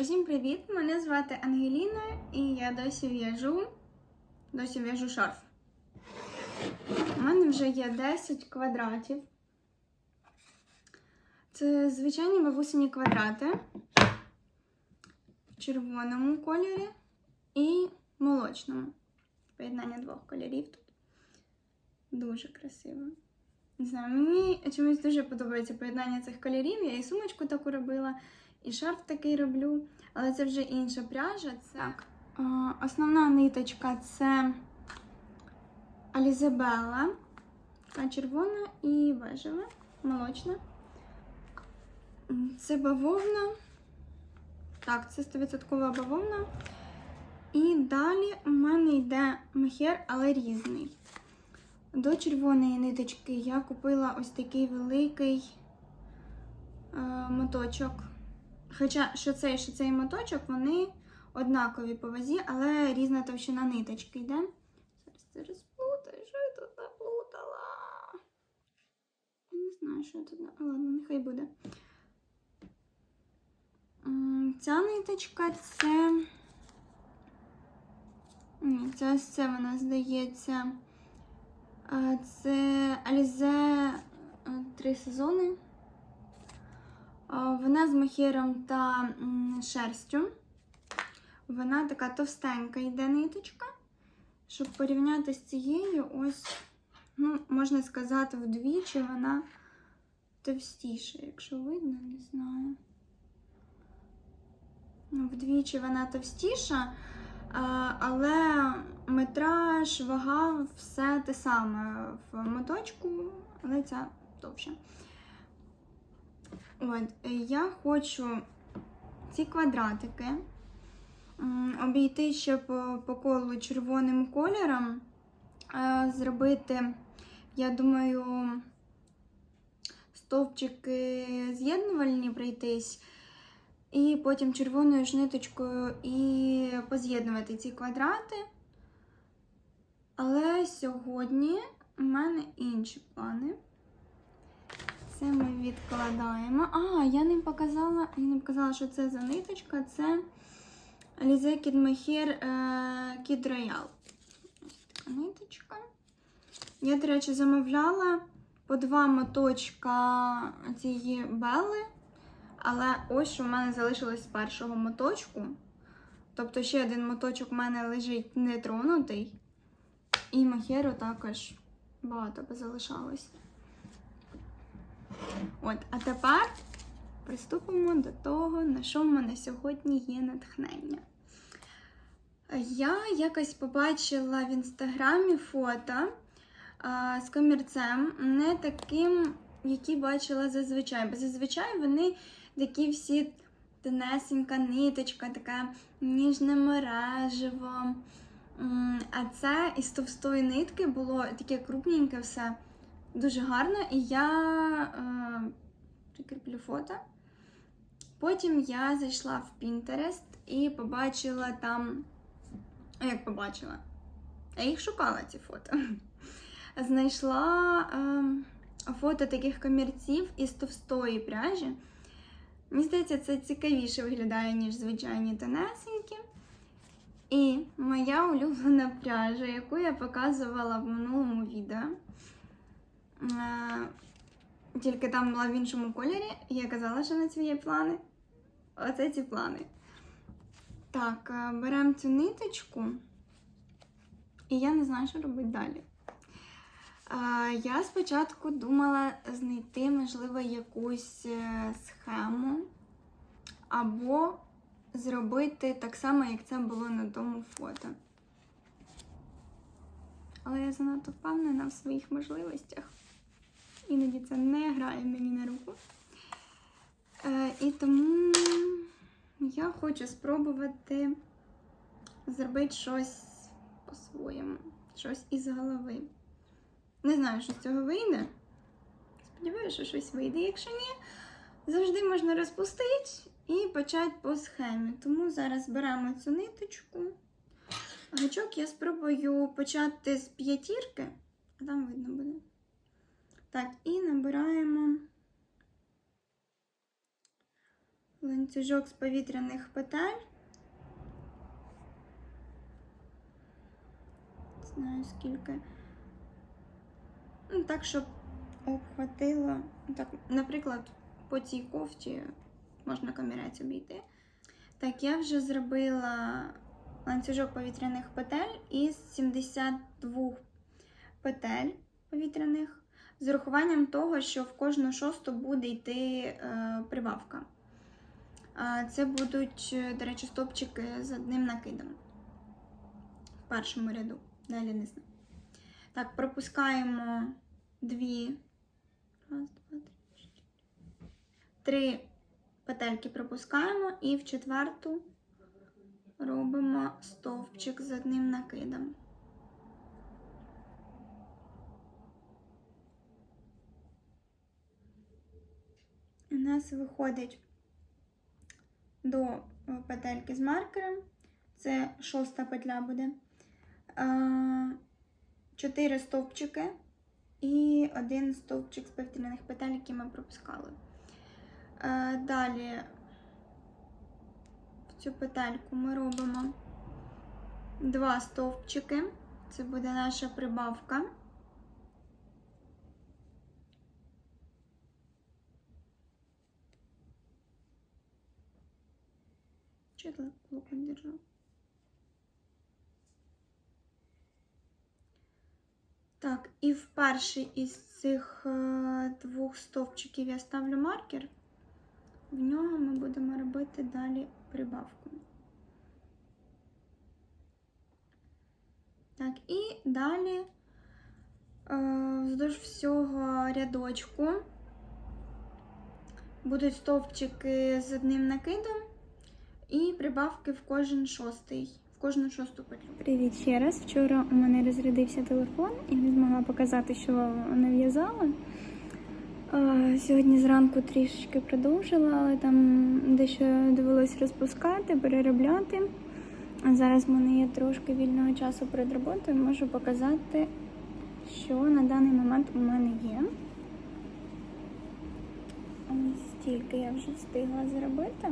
Усім привіт! Мене звати Ангеліна і я досі в'яжу. Досі в'яжу шарф. У мене вже є 10 квадратів. Це звичайні бабусині квадрати в червоному кольорі і молочному. Поєднання двох кольорів тут. Дуже красиво. Не знаю, мені чомусь дуже подобається поєднання цих кольорів. Я і сумочку таку робила, і шарф такий роблю, але це вже інша пряжа. Це так. Основна ниточка це Алізабелла, така червона і бежева, молочна. Це бавовна. Так, це 100% бавовна. І далі у мене йде мехер, але різний. До червоної ниточки я купила ось такий великий е, моточок. Хоча що цей, що цей моточок, вони однакові по вазі, але різна товщина ниточки йде. Зараз це розплутаю, що я тут наплутала. Я не знаю, що я тут. Ладно, нехай буде. Ця ниточка це. Ні, це це вона здається. Це Alize е, три сезони. Вона з мохером та шерстю. Вона така товстенька йде ниточка. Щоб порівняти з цією, ось, ну, можна сказати, вдвічі вона товстіша, якщо видно, не знаю. Ну, Вдвічі вона товстіша. Але метраж, вага, все те саме в моточку, але ця довше. От, е, я хочу ці квадратики обійти ще по, по колу червоним кольором, е, зробити, я думаю, стовпчики з'єднувальні пройтись. І потім червоною ж ниточкою і поз'єднувати ці квадрати. Але сьогодні у мене інші плани. Це ми відкладаємо. А, я не показала, я не показала, що це за ниточка. Це Kid Mohair е, Kid Royal. Ось така ниточка. Я, до речі, замовляла по два моточка цієї Белли. Але ось що в мене залишилось з першого моточку. Тобто ще один моточок у мене лежить нетронутий. І махеру також багато залишалось. От, а тепер приступимо до того, на що в мене сьогодні є натхнення. Я якось побачила в інстаграмі фото а, з комірцем, не таким, які бачила зазвичай. Бо зазвичай вони такі всі тонесенька ниточка, така ніжне мережево. А це із товстої нитки було таке крупненьке все. Дуже гарно. І я е, прикріплю фото. Потім я зайшла в Pinterest і побачила там. Як побачила? Я їх шукала, ці фото. Знайшла е, фото таких комірців із товстої пряжі. Мені здається, це цікавіше виглядає, ніж звичайні тонесенькі. І моя улюблена пряжа, яку я показувала в минулому відео. Е, Тільки там була в іншому кольорі, і я казала, що на цю є плани. Оце ці плани. Так, е, беремо цю ниточку, і я не знаю, що робити далі. Я спочатку думала знайти, можливо, якусь е, схему, або зробити так само, як це було на тому фото. Але я занадто впевнена в своїх можливостях. Іноді це не грає мені на руку. Е, І тому я хочу спробувати зробити щось по-своєму, щось із голови. Не знаю, що з цього вийде. Сподіваюся, що щось вийде. Якщо ні, завжди можна розпустити і почати по схемі. Тому зараз беремо цю ниточку. Гачок я спробую почати з п'ятірки, а там видно буде. Так, і набираємо ланцюжок з повітряних петель. Знаю скільки. Ну, так, щоб обхватило. Так, наприклад, по цій кофті можна камірець обійти. Так, я вже зробила ланцюжок повітряних петель із 72 петель повітряних, з урахуванням того, що в кожну шосту буде йти е, прибавка. Це будуть, е, до речі, стопчики з одним накидом в першому ряду. Далі не знаю. Так, пропускаємо дві. Раз, два, три. Три петельки пропускаємо і в четверту робимо стовпчик з одним накидом. Нас виходить до е, петельки з маркером. Це шоста петля буде. Е, Чотири стовпчики і один стовпчик з повітряних петель, які ми пропускали. Е, Далі в цю петельку ми робимо два стовпчики. Це буде наша прибавка. Я луком держу? Так, і в перший із цих е, двох стовпчиків я ставлю маркер. В нього ми будемо робити далі прибавку. Так, і далі е, вздовж всього рядочку будуть стовпчики з одним накидом і прибавки в кожен шостий, кожну шосту петлю. Привіт ще раз. Вчора у мене розрядився телефон і не змогла показати, що нав'язала. Сьогодні зранку трішечки продовжила, але там дещо довелось розпускати, переробляти. А зараз в мене є трошки вільного часу перед роботою. Можу показати, що на даний момент у мене є. Ось стільки я вже встигла зробити.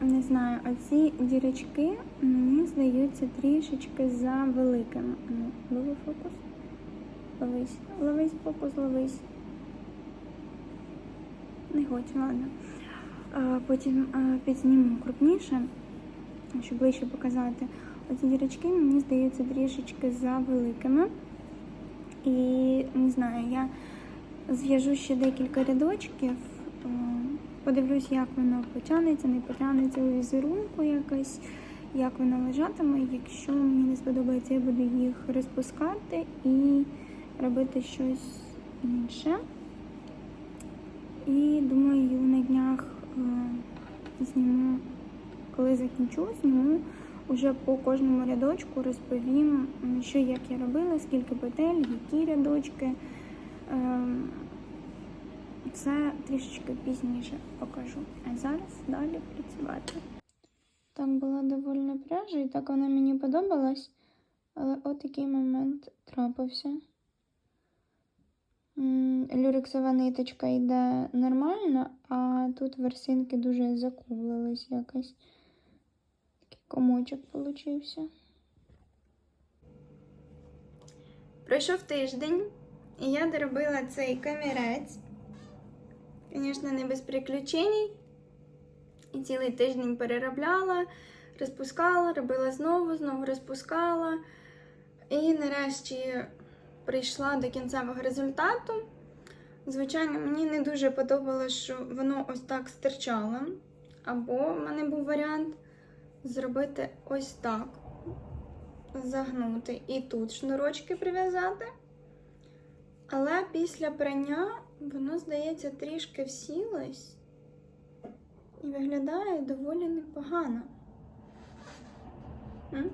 Не знаю, оці дірочки мені здаються трішечки за великими. Ну, лови фокус. Ловись, ловись, фокус, ловись. Не хочу, ладно. А, Потім а, підзніму крупніше, щоб ближче показати. Оці дірочки мені здаються трішечки за великими. І не знаю, я зв'яжу ще декілька рядочків, подивлюсь, як воно потягнеться, не потягнеться у візерунку якось, як воно лежатиме. Якщо мені не сподобається, я буду їх розпускати і робити щось інше. І думаю, на днях е, зніму, коли закінчу, зніму уже по кожному рядочку розповім, що як я робила, скільки петель, які рядочки. Це трішечки пізніше покажу. А зараз далі працювати. Так була довольна пряжа, і так вона мені подобалась, але отакий момент трапився. Люрексова ниточка йде нормально, а тут ворсинки дуже закублились якось. Такий комочок получився. Пройшов тиждень, і я доробила цей камірець. Звісно, не без приключень. І цілий тиждень переробляла, розпускала, робила знову, знову розпускала. І нарешті прийшла до кінцевого результату. Звичайно, мені не дуже подобалося, що воно ось так стирчало. Або в мене був варіант зробити ось так, загнути і тут шнурочки прив'язати. Але після прання воно, здається, трішки всілось і виглядає доволі непогано. М?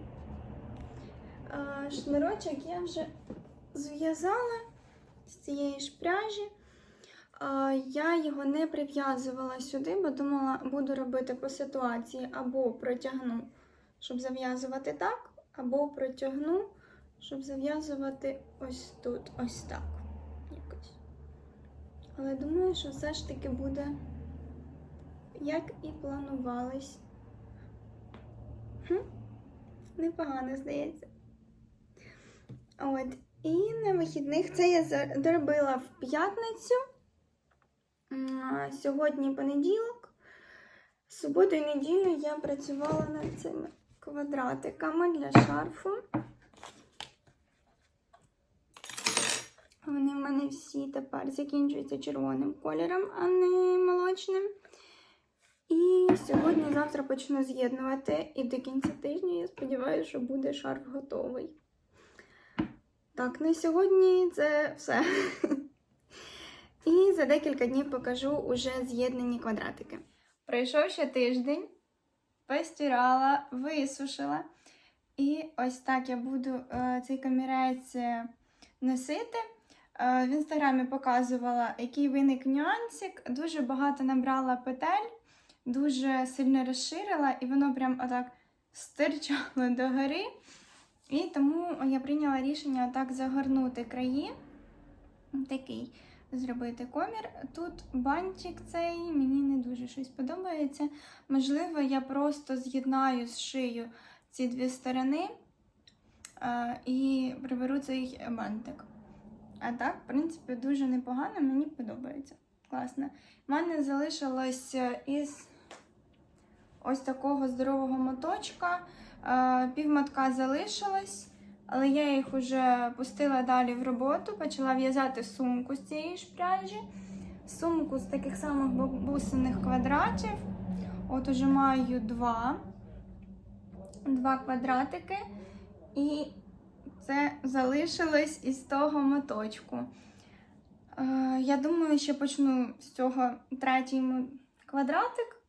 А, шнурочок я вже зв'язала з цієї ж пряжі. Я його не прив'язувала сюди, бо думала, буду робити по ситуації або протягну, щоб зав'язувати так, або протягну, щоб зав'язувати ось тут, ось так. Але думаю, що все ж таки буде як і планувалось. Хм, непогано здається. От. І на вихідних це я доробила в п'ятницю. Сьогодні понеділок. Суботу і неділю я працювала над цими квадратиками для шарфу. Вони всі тепер закінчуються червоним кольором, а не молочним. І сьогодні-завтра почну з'єднувати. І до кінця тижня я сподіваюся, що буде шарф готовий. Так, на сьогодні це все. І за декілька днів покажу уже з'єднані квадратики. Пройшов ще тиждень, постирала, висушила. І ось так я буду е, цей камірець е, носити. Е, в інстаграмі показувала, який виник нюансик. Дуже багато набрала петель, дуже сильно розширила, і воно прям отак стирчало догори. І тому я прийняла рішення отак загорнути краї. Такий зробити комір. Тут бантик цей мені не дуже щось подобається. Можливо, я просто з'єднаю з шию ці дві сторони е, і приберу цей бантик. А так, в принципі, дуже непогано, мені подобається. Класно. У мене залишилось е, із ось такого здорового моточка. Е, Півмотка залишилось, але я їх вже пустила далі в роботу, почала в'язати сумку з цієї ж пряжі. Сумку з таких самих бабусиних квадратів. От уже маю два, два квадратики. І це залишилось із того моточку. Е, я думаю, що почну з цього третій квадратик.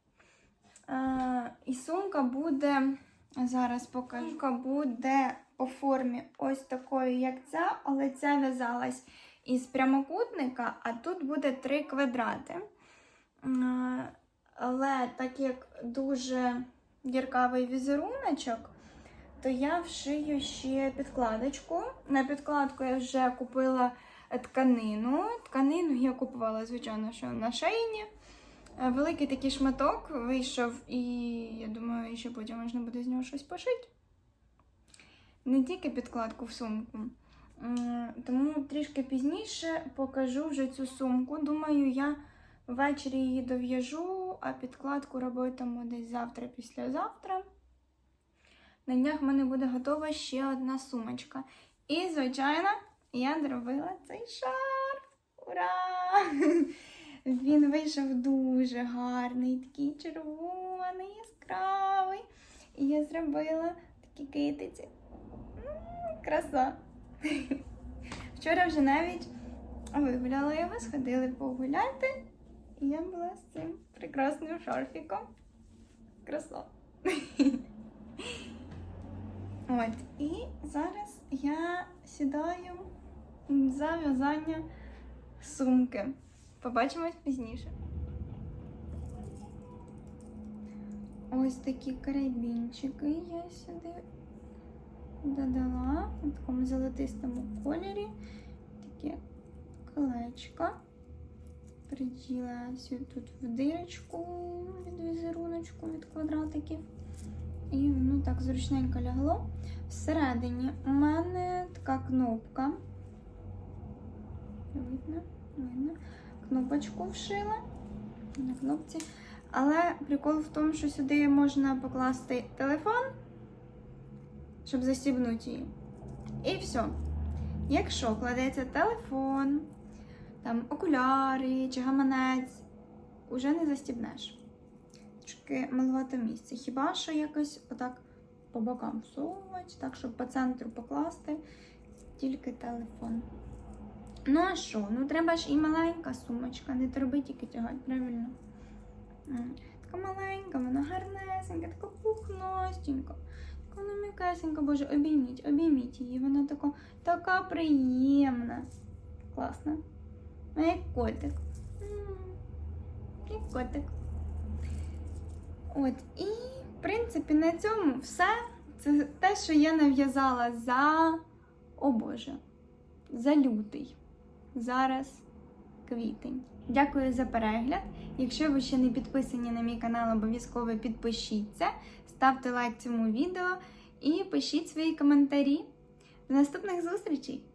Е, і сумка буде, зараз покажу, сумка буде по формі ось такою, як ця, але ця в'язалась із прямокутника, а тут буде три квадрати. Е, Але так як дуже діркавий візеруночок, то я вшию ще підкладочку. На підкладку я вже купила тканину. Тканину я купувала, звичайно, що на шейні. Е, Великий такий шматок вийшов, і я думаю, що потім можна буде з нього щось пошити. Не тільки підкладку в сумку. Тому трішки пізніше покажу вже цю сумку. Думаю, я ввечері її дов'яжу, а підкладку робитиму десь завтра, післязавтра. На днях в мене буде готова ще одна сумочка. І, звичайно, я доробила цей шарф. Ура! Він вийшов дуже гарний, такий червоний, яскравий. І я зробила такі китиці. Краса. Вчора вже навіть вигуляла його, сходили погуляти. І я була з цим прекрасним шарфіком. Краса. От, і зараз я сідаю за в'язання сумки. Побачимось пізніше. Ось такі карабінчики я сюди додала в такому золотистому кольорі. Таке колечко. Приділа сюди тут в дирочку від візеруночку від квадратиків. І воно так зручненько лягло. Всередині у мене така кнопка. Видно, видно. Кнопочку вшила на кнопці. Але прикол в тому, що сюди можна покласти телефон, щоб застібнути її. І все. Якщо кладеться телефон, там окуляри чи гаманець, уже не застібнеш трошки маловато місця. Хіба що якось отак по бокам всовувати, так, щоб по центру покласти тільки телефон. Ну, а що? Ну, треба ж і маленька сумочка, не труби тільки тягати, правильно? Така маленька, вона гарнесенька, така пухностенька. Така вона м'якесенька, боже, обійміть, обійміть її. Вона така, така приємна. Класна. Ну, як котик. Як котик. От, і, в принципі, на цьому все. Це те, що я нав'язала за, о Боже, за лютий. Зараз квітень. Дякую за перегляд. Якщо ви ще не підписані на мій канал, обов'язково підпишіться, ставте лайк цьому відео і пишіть свої коментарі. До наступних зустрічей!